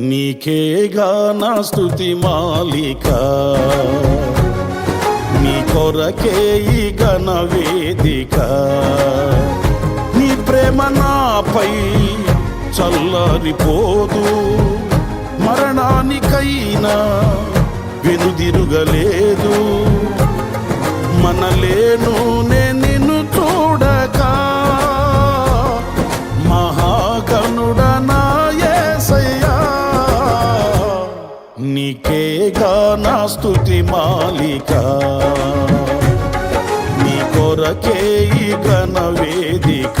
నీకేగా నా స్థుతి మాలిక? నీ కొరకే ఈ ఘన వేదిక. నీ ప్రేమ నాపై చల్లారిపోదు. మరణానికైనా వెనుదిరుగలే నీకేగా నా స్తుతి మాలిక. నీ కొరకే ఈ ఘన వేదిక.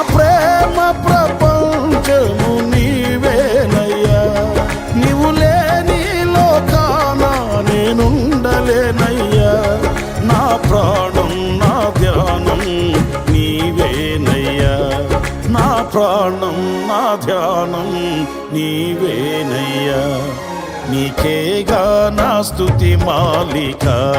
ప్రేమ ప్రపంచము నీవేనయ్యా. నీవు లేని లోకాన నేనుండలేనయ్యా. నా ప్రాణం నా ధ్యానం నీవేనయ్యా. నా ప్రాణం నా ధ్యానం నీవేనయ్యా. నీకేగా నా స్థుతి మాలికా.